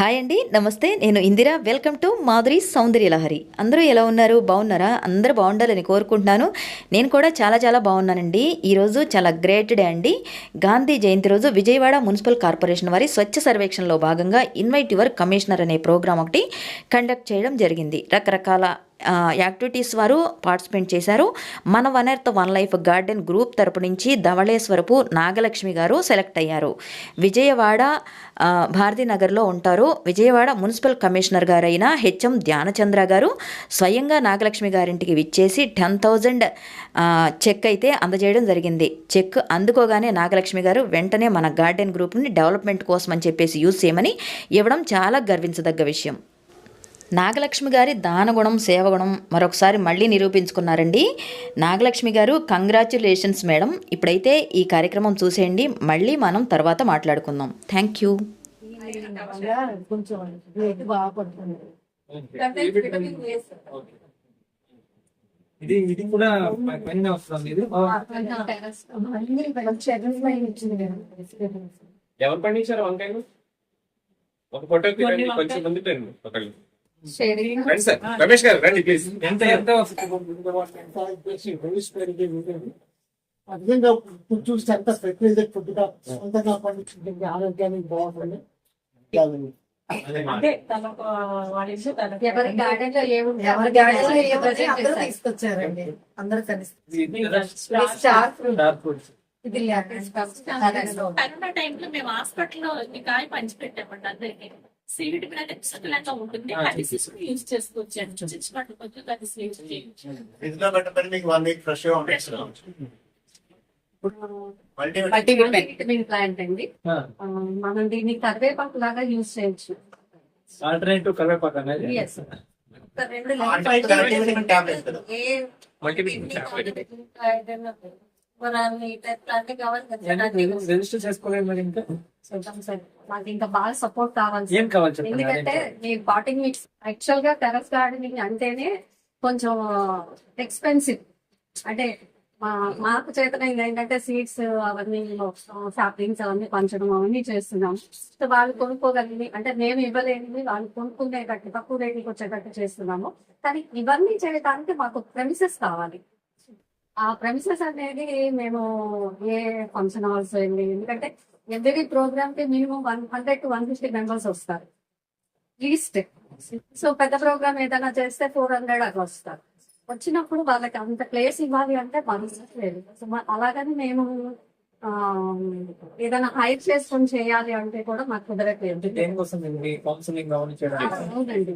Hi అండి నమస్తే. నేను Indira. Welcome to Madhuri Soundarya Lahari. అందరూ ఎలా ఉన్నారు? బాగున్నారా? అందరూ బాగుండాలని కోరుకుంటున్నాను. నేను కూడా చాలా చాలా బాగున్నానండి. ఈరోజు చాలా గ్రేట్ డే అండి. గాంధీ జయంతి రోజు విజయవాడ మున్సిపల్ కార్పొరేషన్ వారి స్వచ్ఛ సర్వేక్షణలో భాగంగా ఇన్వైట్ యువర్ కమిషనర్ అనే ప్రోగ్రాం ఒకటి కండక్ట్ చేయడం జరిగింది. రకరకాల యాక్టివిటీస్ వారు పార్టిసిపేట్ చేశారు. మన one earth one life garden group తరపు నుంచి ధవళేశ్వరపు నాగలక్ష్మి గారు సెలెక్ట్ అయ్యారు. విజయవాడ భారతీనగర్లో ఉంటారు. విజయవాడ మున్సిపల్ కమిషనర్ గారైన హెచ్ఎం ధ్యానచంద్ర గారు స్వయంగా నాగలక్ష్మి గారింటికి విచ్చేసి టెన్ థౌజండ్ చెక్ అయితే అందజేయడం జరిగింది. చెక్ అందుకోగానే నాగలక్ష్మి గారు వెంటనే మన గార్డెన్ గ్రూప్ని డెవలప్మెంట్ కోసం అని చెప్పేసి యూజ్ చేయమని ఇవ్వడం చాలా గర్వించదగ్గ విషయం. నాగలక్ష్మి గారి దానగుణం సేవగుణం మరొకసారి మళ్ళీ నిరూపించుకున్నారండి. నాగలక్ష్మి గారు కంగ్రాచ్యులేషన్స్ మేడం ఇప్పుడైతే ఈ కార్యక్రమం చూసేయండి మళ్ళీ మనం తర్వాత మాట్లాడుకుందాం. Thank you. ఇది ఇది కూడా పైన వస్తుంది. ఇది. ఎవరు పండించారు వంకాయలు? ఒక రండి కొంచెం మంది ఒకళ్ళు రమేష్ గారు రండి ప్లీజ్. ఎంత ఎంత అర్థంగా ఫుడ్ చూసి ఎంత ఫెర్టిలైజర్ ఫుడ్గా సొంతంగా పండించుకుంటుంది ఆరోగ్యానికి బాగుంటుంది. తీసుకొచ్చారండి. అందరూ కలిసి. ఇది కరోనా టైంలో మేము హాస్పిటల్లో కాయ పంచి పెట్టామండి అందరికి. సీడ్ కూడా పుస్తకంగా ఉంటుంది. తీసుకుని. యూజ్ చేసుకోవచ్చండి చిన్నప్పుడు కొంచెం దాన్ని సేవ్ చేయొచ్చు ఫ్రిడ్జ్లో పెట్టబడి మీకు వన్ వీక్ ఫ్రెష్గా మల్టీ మల్టీవిటమిన్ ప్లాంట్ అండి. మనం దీన్ని కరివేపాకు లాగా యూజ్ చేయొచ్చు. ఆల్టర్నేటివ్ కరివేపాకు అనేది. రెండు రిజిస్టర్ చేసుకోలేదు మరి ఇంకా. బాగా సపోర్ట్ కావాలి ఏం ఎందుకంటే మీ మిక్స్ యాక్చువల్గా టెరస్ గార్డెనింగ్ అంటేనే కొంచెం ఎక్స్పెన్సివ్ అంటే మా మాకు చేతనైంది ఏంటంటే సీడ్స్ అవన్నీ సాప్లింగ్స్ అవన్నీ పంచడం అవన్నీ చేస్తున్నాం. సో వాళ్ళు కొనుక్కోగలిగి అంటే మేము ఇవ్వలేనిది వాళ్ళు కొనుక్కునేటట్టు తక్కువ రేటుకి వచ్చేటట్టు చేస్తున్నాము. కానీ ఇవన్నీ చేయడానికి మాకు ప్రెమిసెస్ కావాలి. ఆ ప్రెమిసెస్ అనేది మేము ఏ ఫంక్షన్ హాల్స్ వెళ్ళి ఎందుకంటే ఎవ్రీ ప్రోగ్రామ్కి minimum one hundred to one fifty members వస్తారు. లీస్ట్ సో పెద్ద ప్రోగ్రామ్ ఏదైనా చేస్తే ఫోర్ హండ్రెడ్ అట్లా వస్తారు. వచ్చినప్పుడు వాళ్ళకి అంత ప్లేస్ ఇవ్వాలి అంటే మనసు లేదు. సో అలాగని మేము ఏదైనా హైట్ చేసుకొని చేయాలి అంటే కూడా మాకు కుదరట్లేదు. అవునండి.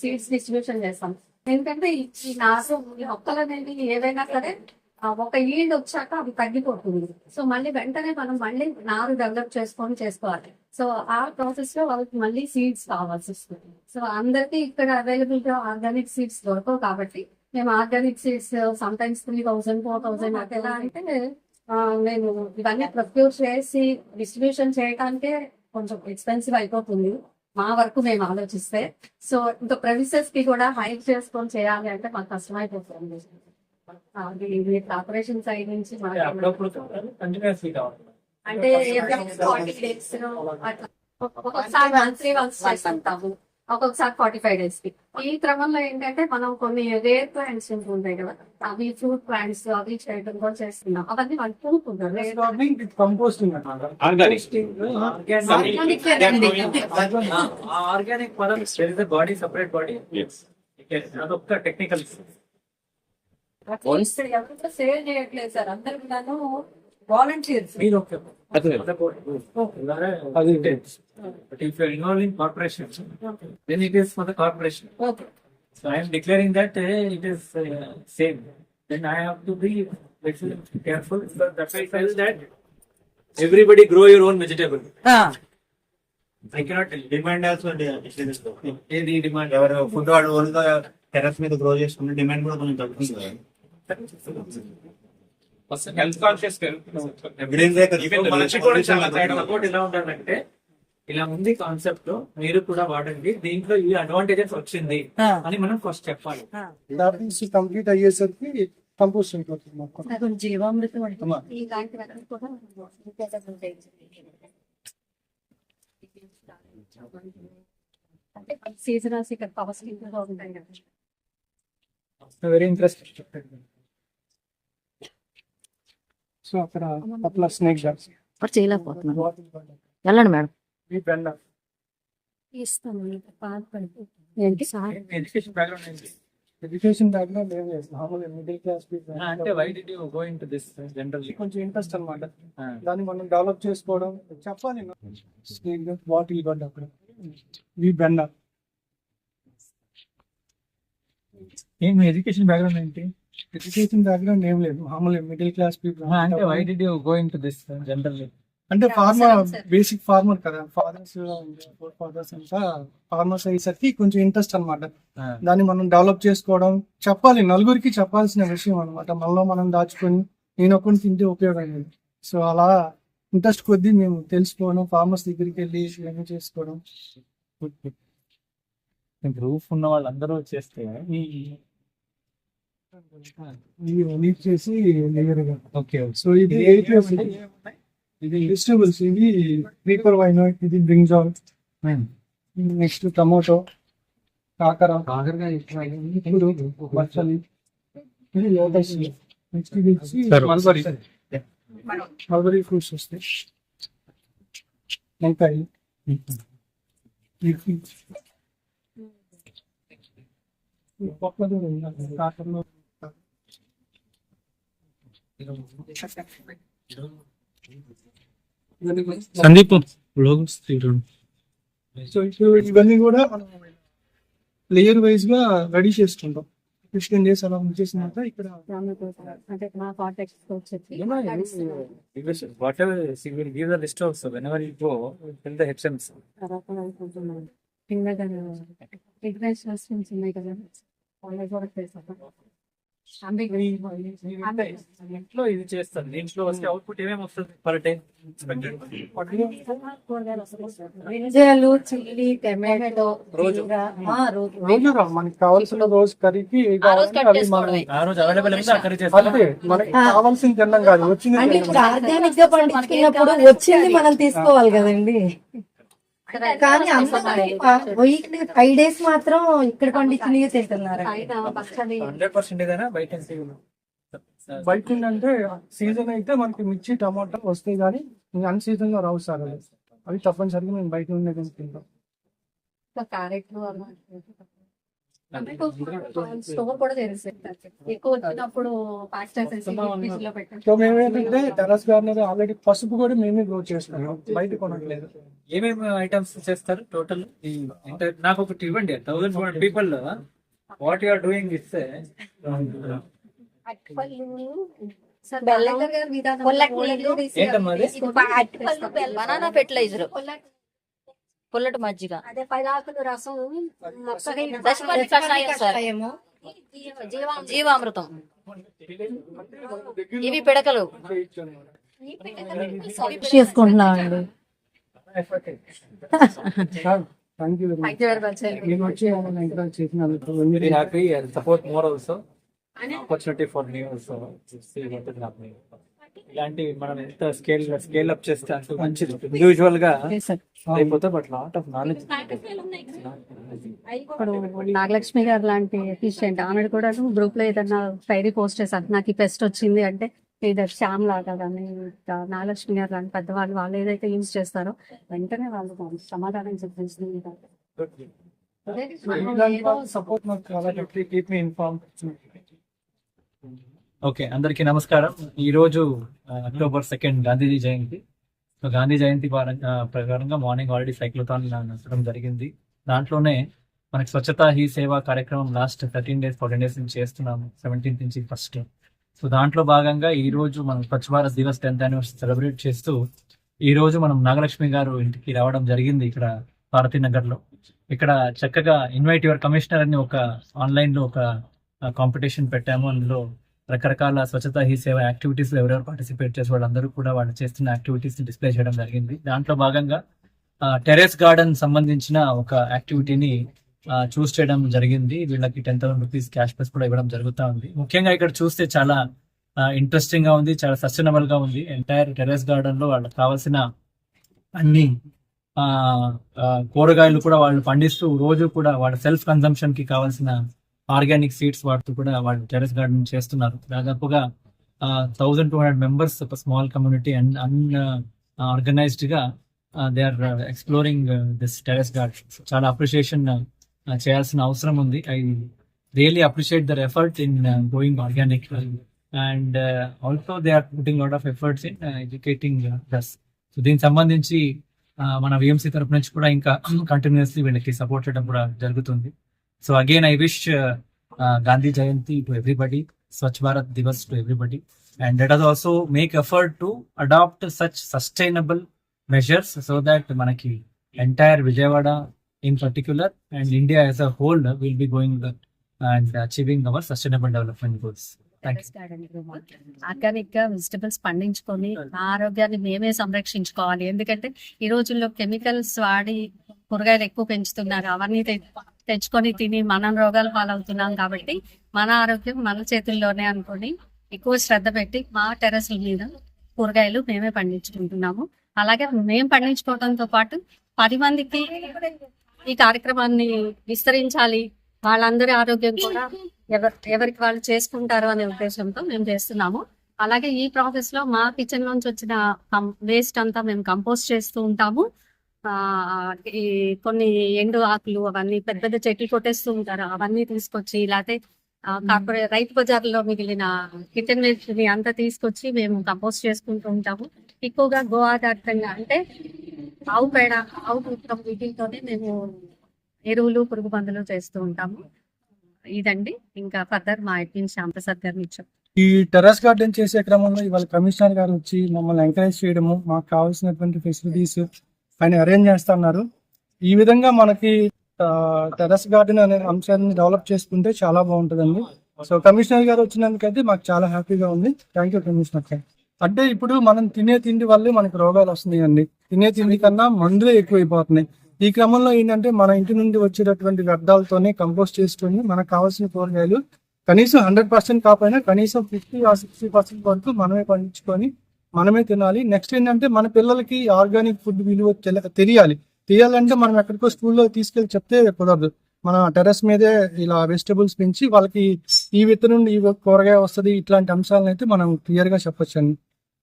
సీడ్స్ డిస్ట్రిబ్యూషన్ చేస్తాం. ఎందుకంటే ఈ- ఈ నాసు ఈ మొక్కలు అనేవి ఏవైనా సరే ఒక ఈల్డ్ వచ్చాక అవి తగ్గిపోతుంది. సో మళ్ళీ వెంటనే మనం మళ్ళీ నారు డెవలప్ చేసుకొని చేసుకోవాలి. సో ఆ ప్రాసెస్లో వాళ్ళకి మళ్ళీ సీడ్స్ కావాల్సి వస్తుంది. సో అందరికీ ఇక్కడ అవైలబుల్గా ఆర్గానిక్ సీడ్స్ దొరకవు కాబట్టి మేము organic seeds some times three thousand four thousand అట్లా ఎలా అంటే మేము నేను ఇవన్నీ ప్రొక్యూర్ చేసి డిస్ట్రిబ్యూషన్ చేయడానికే కొంచెం ఎక్స్పెన్సివ్ అయిపోతుంది. మా వరకు మేము ఆలోచిస్తే సో ఇంకా ప్రెమిసెస్కి కూడా హైక్ చేసుకొని చేయాలి అంటే మాకు కష్టమైపోతుంది. అది కార్పొరేషన్ సైడ్ నుంచి అంటే ఒక్కొక్కసారి మంత్లీ వన్స్ చేస్తుంటాము. ఒక్కొక్కసారి ఫార్టీ ఫైవ్ డేస్కి ఈ క్రమంలో ఏంటంటే మనం కొన్ని రేర్ ప్లాంట్స్ ఉంటాయి కదా అవి ఫ్రూట్ ప్లాంట్స్ అవి చేయడం కూడా చేస్తున్నాం అవన్నీ Organic. ఆర్గానిక్ పదం body separate body technical save చేయట్లేదు సార్ అందరు కూడాను వాలంటీర్స్ మీరు ఓకే అదే. But if you're involve in corporation then it is for the corporation okay so I'm declaring that it is same then I have to be careful that I fell that everybody grow your own vegetable I cannot demand also ఏది demand ఎవరు food వాడు ఓన్గా terrace మీద grow చేసుకున్న demand కూడా కొంచెం తగ్గుతుంది health conscious ఎలా ఉండాలంటే ఇలా ఉంది కాన్సెప్ట్ మీరు కూడా వాడండి. దీంట్లో ఈ అడ్వాంటేజెస్ వచ్చింది అని మనం ఫస్ట్ చెప్పాలి. కంప్లీట్ అయ్యేసరికి కంపోస్ట్ జీవామృతం అమ్మా. ఇలాంటివన్నీ కూడా అంటే సీజనల్స్ ఇక్కడ పవర్ స్కీమ్లో ఉంటాయి కదా. వెరీ ఇంట్రెస్టింగ్ సో అక్కడ అట్లా స్నేక్ డాన్స్ మరి చేయలేకపోతున్నాను. వెళ్ళండి మేడం. ఈ బెండ ఇస్తాను ఏంటి? సార్. ఎడ్యుకేషన్ బ్యాక్గ్రౌండ్ ఏంటి ఎడ్యుకేషన్ బ్యాక్గ్రౌండ్ ఏం లేదు మామూలుగా మిడిల్ క్లాస్ అంటే why do you go into this generally కొంచెం ఇంట్రెస్ట్ అన్నమాట. దాన్ని మనం డెవలప్ చేసుకోవడం చెప్పాలి స్నేక్ బాటిల్ గడ్డ అక్కడ. ఈ బెండ ఏం ఎడ్యుకేషన్ బ్యాక్గ్రౌండ్ ఏంటి? ఎడ్యుకేషన్ బ్యాక్గ్రౌండ్ ఏం లేదు. మామూలుగా మిడిల్ క్లాస్ పీపుల్ అంటే why do you go into this generally అంటే ఫార్మర్. బేసిక్ ఫార్మర్ కదా. ఫాదర్స్ ఫోర్ ఫాదర్స్ అంతా ఫార్మర్స్ అయ్యేసరికి కొంచెం ఇంట్రెస్ట్ అన్నమాట. దాన్ని మనం డెవలప్ చేసుకోవడం చెప్పాలి. నలుగురికి చెప్పాల్సిన విషయం అన్నమాట. మనలో మనం దాచుకొని నేను ఒక్కడిని తింటే ఉపయోగం లేదు. సో అలా ఇంట్రెస్ట్ కొద్దీ మేము తెలుసుకోవడం ఫార్మర్స్ దగ్గరికి వెళ్ళి ఇవన్నీ చేసుకోవడం. గ్రూప్ ఉన్న వాళ్ళందరూ చేస్తే ఇవి లీవ్ చేసి లేయర్గా ఓకే సో ఇది ఇది. వెజిటబుల్స్ ఇది క్రీపర్ వైన్ ఇది బ్రింజాల్ నెక్స్ట్ టమోటో కాకర. ఇప్పుడు బచ్చలి ఇది లోటస్ నెక్స్ట్ ఇది వచ్చి మల్బరీ మల్బరీ ఫ్రూట్స్ వస్తాయి. వంకాయ కాకరలో సందీప్ లోగోస్ సో ఇప్పుడు ఇవన్నీ కూడా మనం లేయర్ వైజ్గా రెడీ చేసుకుంటాం. ఫిఫ్టీన్ డేస్ అలా ఉంచేసినాక ఇక్కడ అంటే మా కాంటాక్ట్ వచ్చేసి whatever she will give the list also international schemes ఉన్నాయి కదా ఇంట్లో ఇది చేస్తాను దీంట్లో వస్తే అవుట్పుట్ ఏమేమి వస్తుంది పర్ డే గింజలు చిల్లి టమాటో రోజు. రోజు మనకి కావాల్సిన రోజు కర్రీకి మనకి కావాల్సిన తిన్నాం కాదు వచ్చింది. ఆర్గానిక్గా పండించుకున్నప్పుడు వచ్చింది మనం తీసుకోవాలి కదండి కానీ వీక్లీ ఫైవ్ డేస్ మాత్రం ఇక్కడ పండించినవి తింటున్నారు. హండ్రెడ్ పర్సెంట్ బయట బయట అంటే సీజన్ అయితే మనకి మిర్చి టమాటా వస్తాయి కానీ అన్ సీజన్లో రావు సార్ అవి. అవి తప్పనిసరిగా మేము బయట ఉండే తింటాం. క్యారెట్లు స్టోర్ కూడా చేస్తారు ఎక్కువ వచ్చినప్పుడు ప్యాక్ చేసేసి ఫ్రిడ్జ్లో పెట్టాం సో మేము ఏంటంటే టెరస్ గార్డెన్ ఆల్రెడీ పసుపు కూడా మేమే గ్రో చేస్తున్నాం బయట కొనట్లేదు. ఏమేమి ఐటమ్స్ చేస్తారు టోటల్ నాకు ఒకటి ఇవ్వండి. Thousand hundred people what you are doing is బెల్లం? బనానా ఫెర్టిలైజర్ పుల్లటి మజ్జిగ. అదే రసం కషాయం సార్. జీవామృతం. ఇవి పిడకలు. చేసుకుంటున్నామండి. Happy support more also opportunity for ఇలాంటి మనం ఎంత స్కేల్ స్కేల్ అప్ చేస్తే అంత మంచిది. ఇండివిజువల్గా అయిపోతే బట్ లాట్ ఆఫ్ నాలెడ్జ్ ఇప్పుడు నాగలక్ష్మి గారు లాంటి అసిస్టెంట్ ఆమె కూడా గ్రూప్లో ఏదైనా డైరీ పోస్ట్ చేశారు. నాకు ఈ పెస్ట్ వచ్చింది అంటే ఇది శ్యామ్ లాగా కానీ నాగలక్ష్మి గారు లాంటి పెద్దవాళ్ళు వాళ్ళు ఏదైతే యూజ్ చేస్తారో వెంటనే వాళ్ళు సమాధానం చెప్పించింది సపోర్ట్ మాకు చాలా కీప్ మీ ఇన్ఫార్మ్ ఓకే అందరికీ నమస్కారం. ఈ రోజు October second Gandhiji Jayanti. So Gandhi Jayanti ప్రకారంగా మార్నింగ్ ఆల్రెడీ సైక్లోథాన్ నడచడం జరిగింది. దాంట్లోనే మనకి స్వచ్ఛత హీ సేవా కార్యక్రమం last thirteen days fourteen days నుంచి చేస్తున్నాము సెవెంటీన్త్ నుంచి ఫస్ట్. సో దాంట్లో భాగంగా ఈ రోజు మనం Swachh Bharat Diwas tenth anniversary celebrate చేస్తూ ఈ రోజు మనం నాగలక్ష్మి గారు ఇంటికి రావడం జరిగింది ఇక్కడ భారతీ నగర్లో. ఇక్కడ చక్కగా ఇన్వైట్ యువర్ కమిషనర్ అని ఒక ఆన్లైన్లో ఒక కాంపిటీషన్ పెట్టాము. అందులో రకరకాల స్వచ్ఛత హీ సేవ యాక్టివిటీస్ ఎవరెవరు పార్టిసిపేట్ చేసే వాళ్ళందరూ కూడా వాళ్ళు చేస్తున్న యాక్టివిటీస్ని డిస్ప్లే చేయడం జరిగింది. దాంట్లో భాగంగా టెరెస్ గార్డెన్ సంబంధించిన ఒక యాక్టివిటీని చూస్ చేయడం జరిగింది. వీళ్ళకి ten thousand rupees cash plus కూడా ఇవ్వడం జరుగుతూ ఉంది. ముఖ్యంగా ఇక్కడ చూస్తే చాలా ఇంట్రెస్టింగ్గా ఉంది చాలా సస్టైనబుల్గా ఉంది. ఎంటైర్ టెరెస్ గార్డెన్లో వాళ్ళకి కావాల్సిన అన్ని కూరగాయలు కూడా వాళ్ళు పండిస్తూ రోజు కూడా వాళ్ళ సెల్ఫ్ కన్సంప్షన్కి కావాల్సిన ఆర్గానిక్ సీడ్స్ వాడుతూ కూడా వాళ్ళు టెరెస్ గార్డెన్ చేస్తున్నారు. దాదాపుగా థౌజండ్ టూ హండ్రెడ్ మెంబర్స్ ఒక స్మాల్ కమ్యూనిటీ అండ్ అన్ ఆర్గనైజ్డ్గా they are exploring this terrace garden చాలా అప్రిషియేషన్ uh, uh, చేయాల్సిన అవసరం ఉంది. I really appreciate their effort in going organic and also they are putting lot of efforts in educating this so దీనికి సంబంధించి uh, మన VMC తరపు నుంచి కూడా ఇంకా కంటిన్యూస్లీ వీళ్ళకి సపోర్ట్ చేయడం కూడా జరుగుతుంది. So again I wish Gandhi Jayanti to everybody Swachh Bharat Diwas to everybody and let us also make effort to adapt such sustainable measures so that మనకి entire Vijayawada in particular and India as a whole will be going and achieving our sustainable development goals ఆర్గానిక్గా vegetables పండించుకొని ఆరోగ్యాన్ని మేమే సంరక్షించుకోవాలి. ఎందుకంటే ఈ రోజుల్లో chemicals వాడి కూరగాయలు ఎక్కువ పెంచుతున్నారు. అవన్నీ తెచ్చుకొని తిని మనం రోగాలు పాలవుతున్నాం కాబట్టి మన ఆరోగ్యం మన చేతుల్లోనే అనుకోండి ఎక్కువ శ్రద్ధ పెట్టి మా టెరస్ల మీద కూరగాయలు మేమే పండించుకుంటున్నాము. అలాగే మేము పండించుకోవడంతో పాటు పది మందికి ఈ కార్యక్రమాన్ని విస్తరించాలి. వాళ్ళందరి ఆరోగ్యం కూడా ఎవరి ఎవరికి వాళ్ళు చేసుకుంటారు అనే ఉద్దేశంతో మేము చేస్తున్నాము. అలాగే ఈ ప్రాసెస్లో మా కిచెన్ నుంచి వచ్చిన వేస్ట్ అంతా మేము కంపోస్ట్ చేస్తూ ఉంటాము. ఈ కొన్ని ఎండు ఆకులు అవన్నీ పెద్ద పెద్ద చెట్లు కొట్టేస్తూ ఉంటారు. అవన్నీ తీసుకొచ్చి లేకపోతే కార్పొరేట్ రైతు బజార్లో మిగిలిన కిచెన్ వేస్ట్ని అంతా తీసుకొచ్చి మేము కంపోస్ట్ చేసుకుంటూ ఉంటాము. ఎక్కువగా గో ఆధారితంగా అంటే ఆవు పేడ ఆవు మూత్రం వీటితోనే మేము ఎరువులు పురుగు మందులు చేస్తూ ఉంటాము. ఇదండి. ఇంకా ఫర్దర్ మా అడ్మిన్ శ్యాంప్రసాద్ గారిని ఇచ్చాం ఈ టెర్రస్ గార్డెన్ చేసే క్రమంలో ఇవాళ కమిషనర్ గారు వచ్చి మమ్మల్ని ఎంకరేజ్ చేయడము మాకు కావాల్సినటువంటి ఫెసిలిటీస్ ఆయన అరేంజ్ చేస్తున్నారు. ఈ విధంగా మనకి టెర్రస్ గార్డెన్ అనే అంశాన్ని డెవలప్ చేసుకుంటే చాలా బాగుంటుందండి. సో కమిషనర్ గారు వచ్చినందుకైతే మాకు చాలా హ్యాపీగా ఉంది. థ్యాంక్ యూ కమిషనర్ గారు. అంటే ఇప్పుడు మనం తినే తిండి వల్లే మనకి రోగాలు వస్తున్నాయండి. తినే తిండి కన్నా మందులే ఎక్కువైపోతున్నాయి. ఈ క్రమంలో ఏంటంటే మన ఇంటి నుండి వచ్చేటటువంటి వ్యర్థాలతోనే కంపోస్ట్ చేసుకొని మనకు కావాల్సిన కూరగాయలు కనీసం హండ్రెడ్ పర్సెంట్ కాకపోయినా కనీసం ఫిఫ్టీ ఆ సిక్స్టీ పర్సెంట్ వరకు మనమే పండించుకొని మనమే తినాలి. నెక్స్ట్ ఏంటంటే మన పిల్లలకి ఆర్గానిక్ ఫుడ్ విలువ తెల- తెలియాలి. తెలియాలంటే మనం ఎక్కడికో స్కూల్లో తీసుకెళ్ళి చెప్తే కుదరదు. మన టెర్రస్ మీదే ఇలా వెజిటబుల్స్ పెంచి వాళ్ళకి ఈ విత్తు నుండి ఈ కూరగాయ వస్తుంది ఇట్లాంటి అంశాలను అయితే మనం క్లియర్గా చెప్పొచ్చు అండి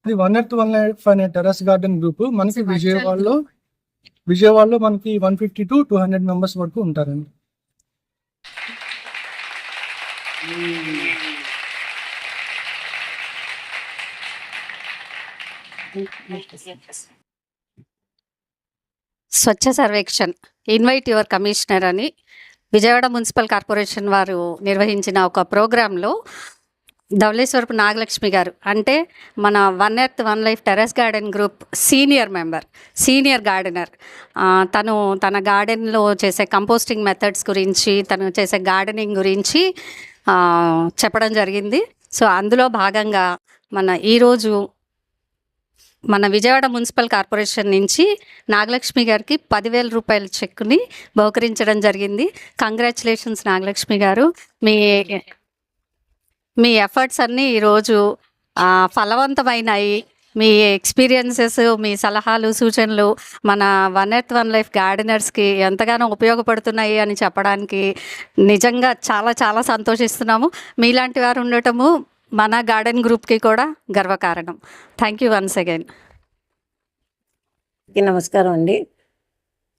ఇది వన్ ఎర్త్ వన్ లైఫ్ అనే టెర్రస్ గార్డెన్ గ్రూప్ మనకి విజయవాడలో విజయవాడలో మనకి one fifty to two hundred members వరకు ఉంటారండి. Swachh Survekshan invite your commissioner అని విజయవాడ మున్సిపల్ కార్పొరేషన్ వారు నిర్వహించిన ఒక ప్రోగ్రాంలో ధవళేశ్వరపు నాగలక్ష్మి గారు అంటే మన one earth one life terrace garden group senior member senior gardener. తను తన గార్డెన్లో చేసే కంపోస్టింగ్ మెథడ్స్ గురించి తను చేసే గార్డెనింగ్ గురించి చెప్పడం జరిగింది. సో అందులో భాగంగా మన ఈరోజు మన విజయవాడ మున్సిపల్ కార్పొరేషన్ నుంచి నాగలక్ష్మి గారికి పదివేల రూపాయల చెక్కుని బహుకరించడం జరిగింది. కంగ్రాచులేషన్స్ నాగలక్ష్మి గారు. మీ మీ ఎఫర్ట్స్ అన్నీ ఈరోజు ఫలవంతమైనాయి. మీ ఎక్స్పీరియన్సెస్ మీ సలహాలు సూచనలు మన వన్ ఎర్త్ వన్ లైఫ్ గార్డెనర్స్కి ఎంతగానో ఉపయోగపడుతున్నాయి అని చెప్పడానికి నిజంగా చాలా చాలా సంతోషిస్తున్నాము. మీలాంటి వారు ఉండటము మన గార్డెన్ గ్రూప్కి కూడా గర్వకారణం. థ్యాంక్ యూ వన్స్ అగైన్ నమస్కారం అండి.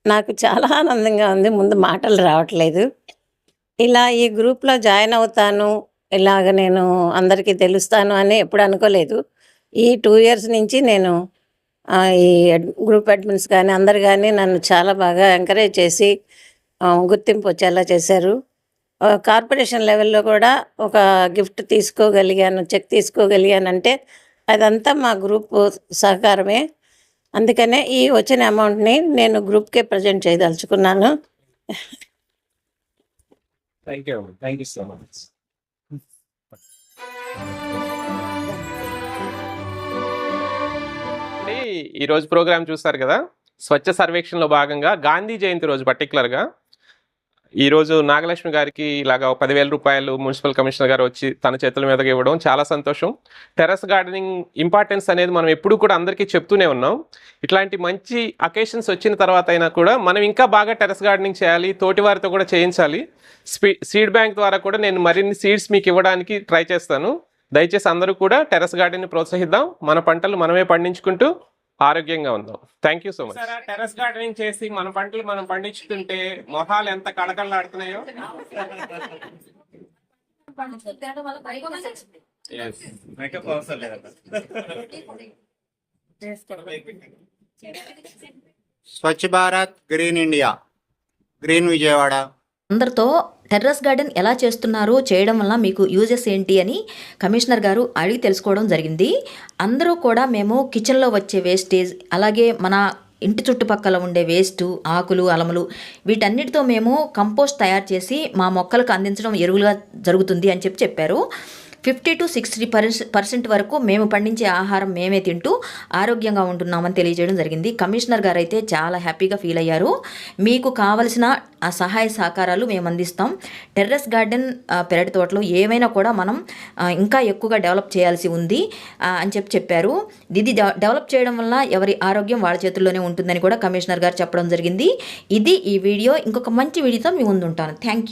నాకు చాలా ఆనందంగా ఉంది. ముందు మాటలు రావట్లేదు. ఇలా ఈ గ్రూప్లో జాయిన్ అవుతాను ఇలాగ నేను అందరికీ తెలుస్తాను అని ఎప్పుడు అనుకోలేదు. ఈ టూ ఇయర్స్ నుంచి నేను ఈ గ్రూప్ అడ్మిన్స్ కానీ అందరు కానీ నన్ను చాలా బాగా ఎంకరేజ్ చేసి గుర్తింపు వచ్చేలా చేశారు. కార్పొరేషన్ లెవెల్లో కూడా ఒక గిఫ్ట్ తీసుకోగలిగాను చెక్ తీసుకోగలిగానంటే అదంతా మా గ్రూప్ సహకారమే. అందుకనే ఈ వచ్చిన అమౌంట్ని నేను గ్రూప్కే present చేయదలుచుకున్నాను. Thank you thank you so much ఈ రోజు ప్రోగ్రామ్ చూస్తారు కదా? స్వచ్ఛ సర్వేక్షణలో భాగంగా గాంధీ జయంతి రోజు పర్టికులర్గా ఈ రోజు నాగలక్ష్మి గారికి ఇలాగ పదివేల రూపాయలు మున్సిపల్ కమిషనర్ గారు వచ్చి తన చేతుల మీదకి ఇవ్వడం చాలా సంతోషం. టెర్రస్ గార్డెనింగ్ ఇంపార్టెన్స్ అనేది మనం ఎప్పుడు కూడా అందరికీ చెప్తూనే ఉన్నాం. ఇట్లాంటి మంచి అకేషన్స్ వచ్చిన తర్వాత అయినా కూడా మనం ఇంకా బాగా టెర్రస్ గార్డెనింగ్ చేయాలి తోటి వారితో కూడా చేయించాలి. సీడ్ బ్యాంక్ ద్వారా కూడా నేను మరిన్ని సీడ్స్ మీకు ఇవ్వడానికి ట్రై చేస్తాను. దయచేసి అందరూ కూడా టెర్రస్ గార్డెన్ ప్రోత్సహిద్దాం. మన పంటలు మనమే పండించుకుంటూ ఆరోగ్యంగా ఉందాం. Thank you so much terrace gardening చేసి మన పంటలు మనం పండించుతుంటే మొహాలు ఎంత కళకళలాడుతున్నాయో? మేకప్ అవసరం లేదన్న Swachh Bharat green India. Green Vijayawada. అందరితో టెర్రస్ గార్డెన్ ఎలా చేస్తున్నారు చేయడం వల్ల మీకు యూజెస్ ఏంటి అని కమిషనర్ గారు అడిగి తెలుసుకోవడం జరిగింది. అందరూ కూడా మేము కిచెన్లో వచ్చే వేస్టేజ్ అలాగే మన ఇంటి చుట్టుపక్కల ఉండే వేస్ట్ ఆకులు అలములు వీటన్నిటితో మేము కంపోస్ట్ తయారు చేసి మా మొక్కలకు అందించడం ఎరువులుగా జరుగుతుంది అని చెప్పి చెప్పారు. ఫిఫ్టీ టు సిక్స్టీ పర్సెంట్ వరకు మేము పండించే ఆహారం మేమే తింటూ ఆరోగ్యంగా ఉంటున్నామని తెలియజేయడం జరిగింది. కమిషనర్ గారు అయితే చాలా హ్యాపీగా ఫీల్ అయ్యారు. మీకు కావలసిన ఆ సహాయ సహకారాలు మేము అందిస్తాం. టెర్రస్ గార్డెన్ పెరటి తోటలో ఏమైనా కూడా మనం ఇంకా ఎక్కువగా డెవలప్ చేయాల్సి ఉంది అని చెప్పి చెప్పారు. ఇది డెవలప్ చేయడం వల్ల ఎవరి ఆరోగ్యం వాళ్ళ చేతుల్లోనే ఉంటుందని కూడా కమిషనర్ గారు చెప్పడం జరిగింది. ఇది ఈ వీడియో. ఇంకొక మంచి వీడియోతో మీ ముందు ఉంటాను థ్యాంక్ యూ.